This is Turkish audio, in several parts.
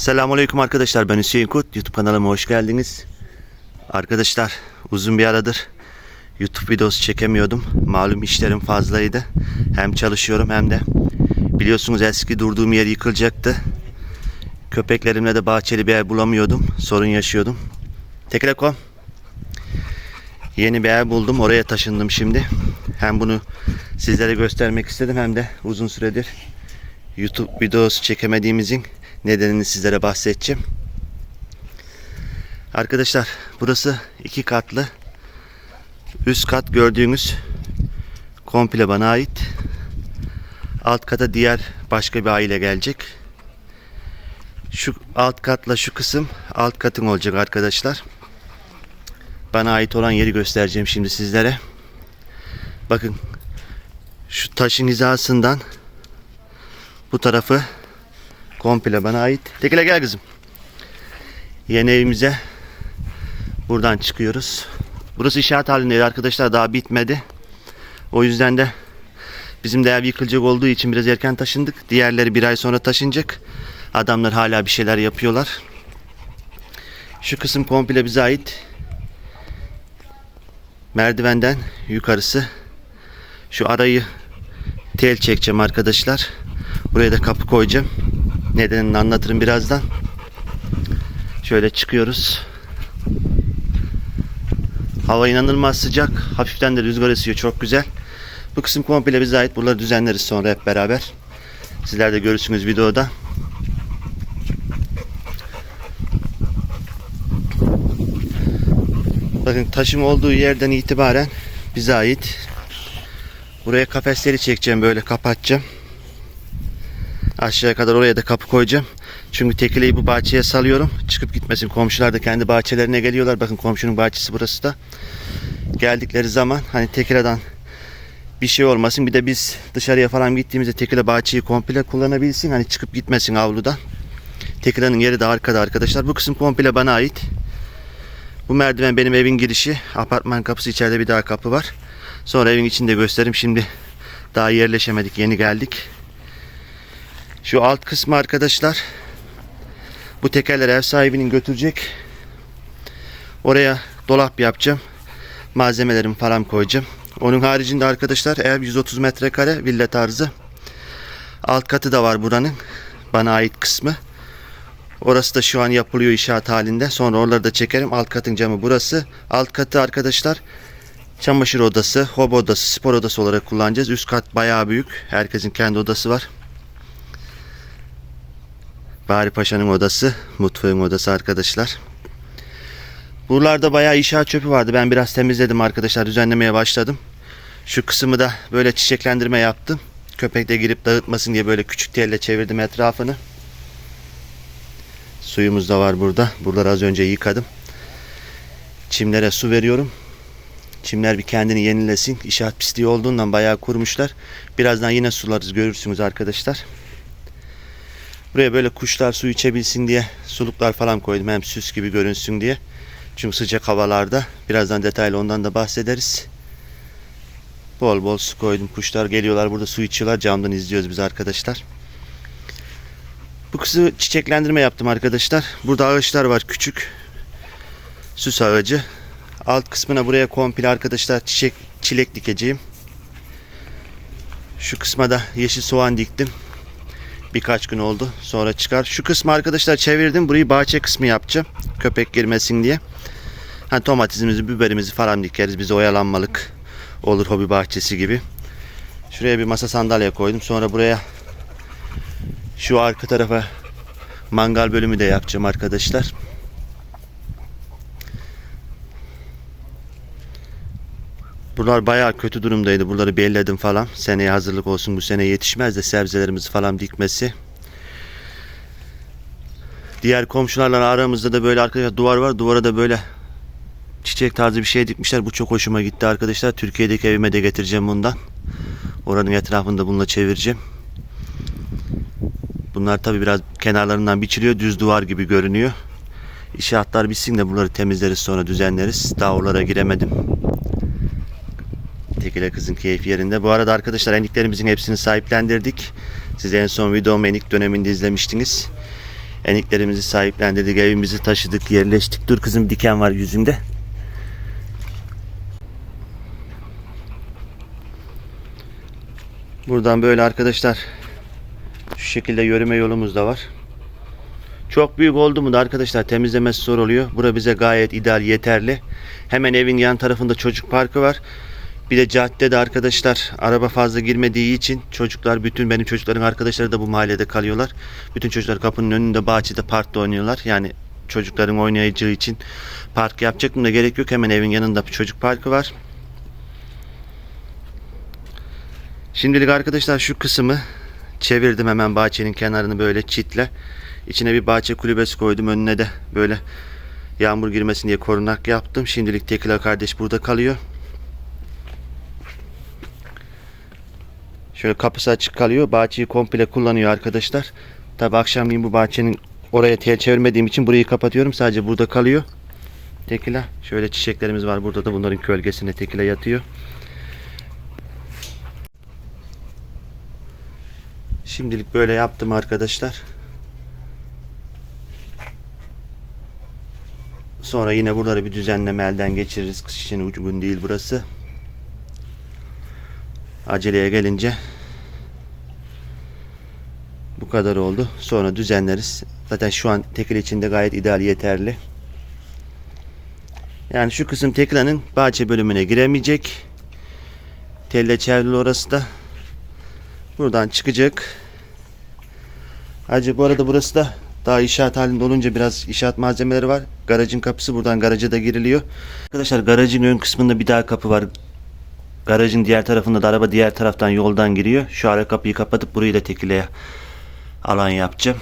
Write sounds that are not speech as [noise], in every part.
Selamünaleyküm arkadaşlar. Ben Hüseyin Kurt. YouTube kanalıma hoş geldiniz. Arkadaşlar uzun bir aradır YouTube videosu çekemiyordum. Malum işlerim fazlaydı. Hem çalışıyorum hem de biliyorsunuz eski durduğum yer yıkılacaktı. Köpeklerimle de bahçeli bir ev bulamıyordum. Sorun yaşıyordum. Tekrekom. Yeni bir ev buldum. Oraya taşındım şimdi. Hem bunu sizlere göstermek istedim hem de uzun süredir YouTube videosu çekemediğimizin nedenini sizlere bahsedeceğim. Arkadaşlar burası iki katlı. Üst kat gördüğünüz komple bana ait. Alt kata diğer başka bir aile gelecek. Şu alt katla şu kısım alt katın olacak arkadaşlar. Bana ait olan yeri göstereceğim şimdi sizlere. Bakın şu taşın hizasından bu tarafı komple bana ait. Tekile gel kızım. Yeni evimize buradan çıkıyoruz. Burası inşaat halindeydi arkadaşlar daha bitmedi. O yüzden de bizim de ev yıkılacak olduğu için biraz erken taşındık. Diğerleri bir ay sonra taşınacak. Adamlar hala bir şeyler yapıyorlar. Şu kısım komple bize ait. Merdivenden yukarısı. Şu arayı tel çekeceğim arkadaşlar. Buraya da kapı koyacağım. Nedenini anlatırım birazdan. Şöyle çıkıyoruz. Hava inanılmaz sıcak. Hafiften de rüzgar esiyor. Çok güzel. Bu kısım komple bize ait. Buraları düzenleriz sonra hep beraber. Sizler de görürsünüz videoda. Bakın taşım olduğu yerden itibaren bize ait. Buraya kafesleri çekeceğim böyle kapatacağım. Aşağıya kadar oraya da kapı koyacağım. Çünkü tekileyi bu bahçeye salıyorum. Çıkıp gitmesin. Komşular da kendi bahçelerine geliyorlar. Bakın komşunun bahçesi burası da. Geldikleri zaman hani tekileden bir şey olmasın. Bir de biz dışarıya falan gittiğimizde tekile bahçeyi komple kullanabilsin. Hani çıkıp gitmesin avludan. Tekilenin yeri de arkada arkadaşlar. Bu kısım komple bana ait. Bu merdiven benim evin girişi. Apartman kapısı içeride bir daha kapı var. Sonra evin içinde göstereyim. Şimdi daha yerleşemedik. Yeni geldik. Şu alt kısmı arkadaşlar bu tekerler ev sahibinin götürecek. Oraya dolap yapacağım. Malzemelerimi falan koyacağım. Onun haricinde arkadaşlar ev 130 metrekare villa tarzı. Alt katı da var buranın. Bana ait kısmı. Orası da şu an yapılıyor inşaat halinde. Sonra oraları da çekerim. Alt katın camı burası. Alt katı arkadaşlar çamaşır odası, hobi odası, spor odası olarak kullanacağız. Üst kat bayağı büyük. Herkesin kendi odası var. Bari Paşa'nın odası, mutfağın odası arkadaşlar. Buralarda bayağı inşaat çöpü vardı. Ben biraz temizledim arkadaşlar. Düzenlemeye başladım. Şu kısmı da böyle çiçeklendirme yaptım. Köpek de girip dağıtmasın diye böyle küçük telle çevirdim etrafını. Suyumuz da var burada. Buraları az önce yıkadım. Çimlere su veriyorum. Çimler bir kendini yenilesin. İnşaat pisliği olduğundan bayağı kurumuşlar. Birazdan yine sularız görürsünüz arkadaşlar. Buraya böyle kuşlar su içebilsin diye suluklar falan koydum. Hem süs gibi görünsün diye. Çünkü sıcak havalarda birazdan detaylı ondan da bahsederiz. Bol bol su koydum. Kuşlar geliyorlar burada su içiyorlar. Camdan izliyoruz biz arkadaşlar. Bu kısmı çiçeklendirme yaptım arkadaşlar. Burada ağaçlar var küçük. Süs ağacı. Alt kısmına buraya komple arkadaşlar çiçek çilek dikeceğim. Şu kısma da yeşil soğan diktim. Birkaç gün oldu. Sonra çıkar. Şu kısmı arkadaşlar çevirdim. Burayı bahçe kısmı yapacağım. Köpek girmesin diye. Hani domatesimizi, biberimizi falan dikeriz. Bize oyalanmalık olur hobi bahçesi gibi. Şuraya bir masa sandalye koydum. Sonra buraya şu arka tarafa mangal bölümü de yapacağım arkadaşlar. Buralar bayağı kötü durumdaydı. Buraları belledim falan. Seneye hazırlık olsun. Bu sene yetişmez de sebzelerimizi falan dikmesi. Diğer komşularla aramızda da böyle arkadaşlar duvar var. Duvara da böyle çiçek tarzı bir şey dikmişler. Bu çok hoşuma gitti arkadaşlar. Türkiye'deki evime de getireceğim bundan. Oranın etrafında bununla çevireceğim. Bunlar tabi biraz kenarlarından biçiliyor. Düz duvar gibi görünüyor. İnşaatlar bitsin de bunları temizleriz sonra düzenleriz. Daha oralara giremedim. Tekile kızın keyfi yerinde. Bu arada arkadaşlar eniklerimizin hepsini sahiplendirdik. Siz en son videomu enik döneminde izlemiştiniz. Eniklerimizi sahiplendirdik, evimizi taşıdık, yerleştik. Dur kızım diken var yüzünde. Buradan böyle arkadaşlar şu şekilde yürüme yolumuz da var. Çok büyük oldu mu da arkadaşlar temizlemesi zor oluyor. Bura bize gayet ideal, yeterli. Hemen evin yan tarafında çocuk parkı var. Bir de caddede arkadaşlar araba fazla girmediği için çocuklar bütün benim çocukların arkadaşları da bu mahallede kalıyorlar. Bütün çocuklar kapının önünde bahçede parkta oynuyorlar. Yani çocukların oynayacağı için park yapacaktım da gerek yok. Hemen evin yanında bir çocuk parkı var. Şimdilik arkadaşlar şu kısmı çevirdim hemen bahçenin kenarını böyle çitle. İçine bir bahçe kulübesi koydum. Önüne de böyle yağmur girmesin diye korunak yaptım. Şimdilik Tekila kardeş burada kalıyor. Şöyle kapısı açık kalıyor. Bahçeyi komple kullanıyor arkadaşlar. Tabi akşamleyin bu bahçenin oraya tel çevirmediğim için burayı kapatıyorum. Sadece burada kalıyor. Tekila. Şöyle çiçeklerimiz var. Burada da bunların gölgesinde tekila yatıyor. Şimdilik böyle yaptım arkadaşlar. Sonra yine buraları bir düzenleme elden geçiririz. Kış için uygun değil burası. Aceleye gelince bu kadar oldu. Sonra düzenleriz. Zaten şu an tekil içinde gayet ideal yeterli. Yani şu kısım teklanın bahçe bölümüne giremeyecek. Telle çevrili orası da. Buradan çıkacak. Hacı bu arada burası da daha inşaat halinde olunca biraz inşaat malzemeleri var. Garajın kapısı buradan garaja da giriliyor. Arkadaşlar garajın ön kısmında bir daha kapı var. Garajın diğer tarafında da araba diğer taraftan yoldan giriyor. Şu ara kapıyı kapatıp burayı da tekileye alan yapacağım.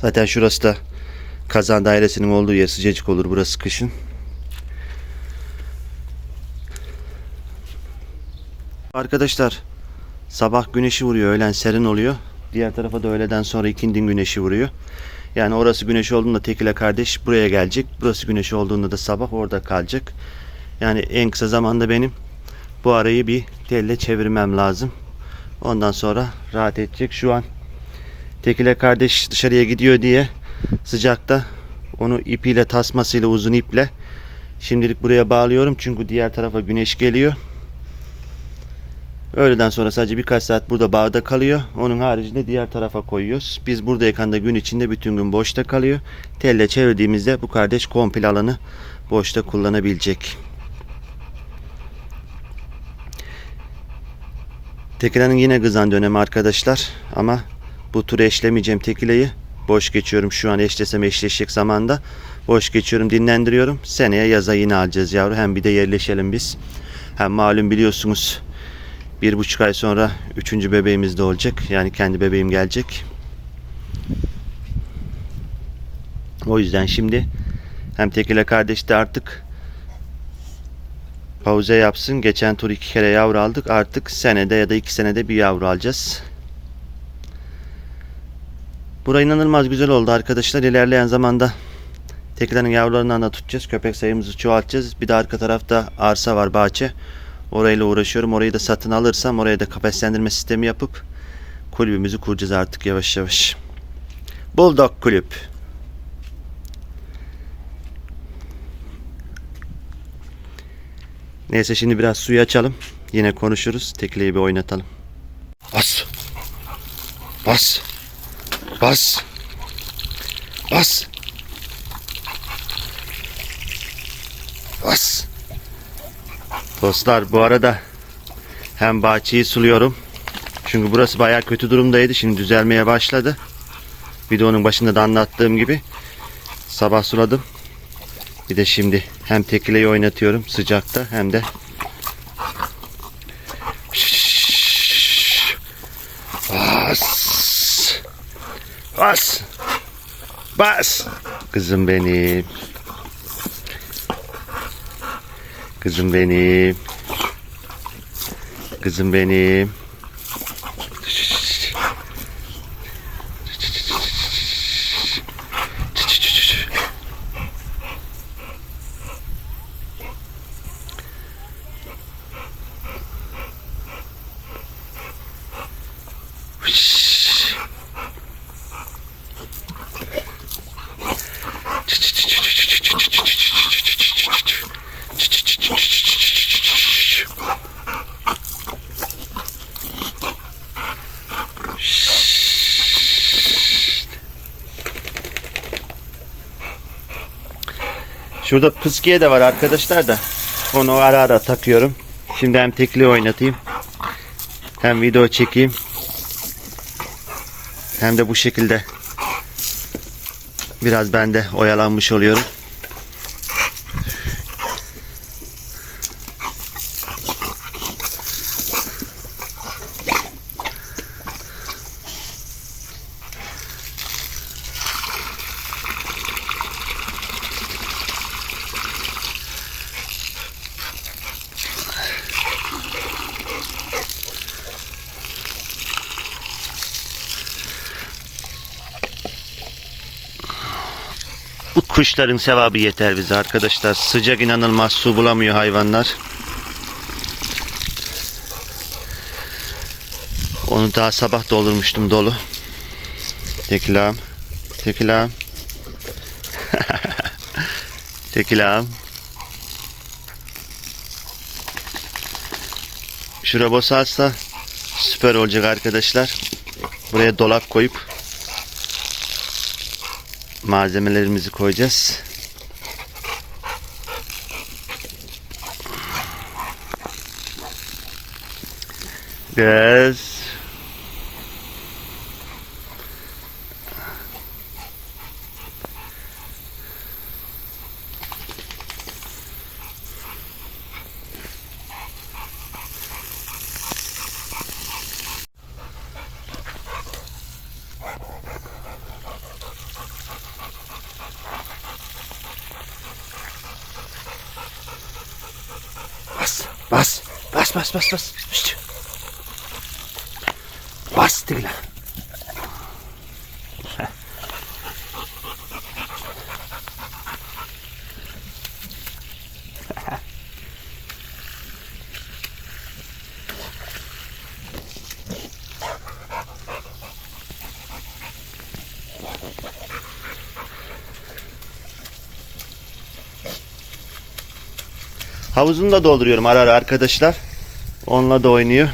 Zaten şurası da kazan dairesinin olduğu yer sıcacık olur burası kışın. Arkadaşlar sabah güneşi vuruyor öğlen serin oluyor. Diğer tarafa da öğleden sonra ikindin güneşi vuruyor. Yani orası güneş olduğunda Tekile kardeş buraya gelecek. Burası güneş olduğunda da sabah orada kalacak. Yani en kısa zamanda benim bu arayı bir telle çevirmem lazım. Ondan sonra rahat edecek. Şu an Tekile kardeş dışarıya gidiyor diye sıcakta onu ipiyle tasmasıyla uzun iple şimdilik buraya bağlıyorum. Çünkü diğer tarafa güneş geliyor. Öğleden sonra sadece birkaç saat burada bağda kalıyor. Onun haricinde diğer tarafa koyuyoruz. Biz buradayken de gün içinde bütün gün boşta kalıyor. Telle çevirdiğimizde bu kardeş komple alanı boşta kullanabilecek. Tekile'nin yine kızan dönemi arkadaşlar. Ama bu turu eşlemeyeceğim tekileyi. Boş geçiyorum şu an eşlesem eşleşecek zamanda. Boş geçiyorum dinlendiriyorum. Seneye yaza yine alacağız yavru. Hem bir de yerleşelim biz. Hem malum biliyorsunuz bir buçuk ay sonra üçüncü bebeğimiz de olacak. Yani kendi bebeğim gelecek. O yüzden şimdi hem Tekile kardeş de artık pauze yapsın. Geçen tur iki kere yavru aldık. Artık senede ya da iki senede bir yavru alacağız. Bura inanılmaz güzel oldu arkadaşlar. İlerleyen zamanda Tekile'nin yavrularından da tutacağız. Köpek sayımızı çoğaltacağız. Bir de arka tarafta arsa var bahçe. Orayla uğraşıyorum. Orayı da satın alırsam oraya da kafeslendirme sistemi yapıp kulübümüzü kuracağız artık yavaş yavaş. Bulldog kulüp. Neyse şimdi biraz suyu açalım. Yine konuşuruz. Tekleyi bir oynatalım. Bas. Bas. Bas. Bas. Bas. Dostlar bu arada hem bahçeyi suluyorum. Çünkü burası bayağı kötü durumdaydı. Şimdi düzelmeye başladı. Videonun başında da anlattığım gibi sabah suladım. Bir de şimdi hem tekileyi oynatıyorum sıcakta hem de Bas. Bas. Bas. Kızım benim. Kızım benim. Kızım benim. Şurada pıskiye de var arkadaşlar da. Onu ara ara takıyorum. Şimdi hem tekli oynatayım. Hem video çekeyim. Hem de bu şekilde biraz ben de oyalanmış oluyorum. Kuşların sevabı yeter bize arkadaşlar. Sıcak inanılmaz su bulamıyor hayvanlar. Onu daha sabah doldurmuştum dolu. Tekilam. Tekilam. [laughs] Tekilam. Şura boşalsa süper olacak arkadaşlar. Buraya dolap koyup malzemelerimizi koyacağız. Göz. Бас, бас, бас, бас, бас. Бас тэгнэ. Havuzunu da dolduruyorum ara ara arkadaşlar. Onunla da oynuyor.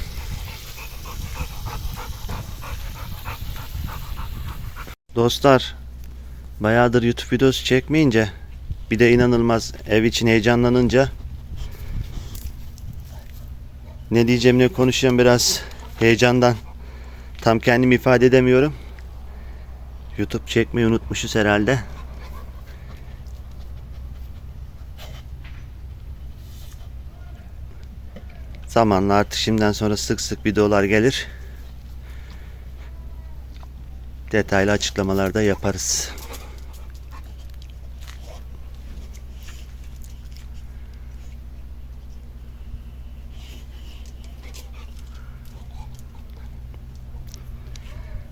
Dostlar, bayağıdır YouTube videosu çekmeyince bir de inanılmaz ev için heyecanlanınca ne diyeceğim ne konuşacağım biraz heyecandan tam kendimi ifade edemiyorum. YouTube çekmeyi unutmuşuz herhalde. Zamanla artık şimdiden sonra sık sık videolar gelir. Detaylı açıklamalar da yaparız.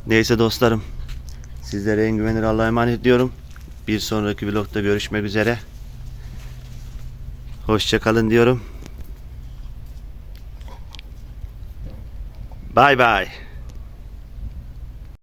Neyse dostlarım. Sizlere en güvenilir Allah'a emanet ediyorum. Bir sonraki vlogda görüşmek üzere. Hoşçakalın diyorum. Bye bye.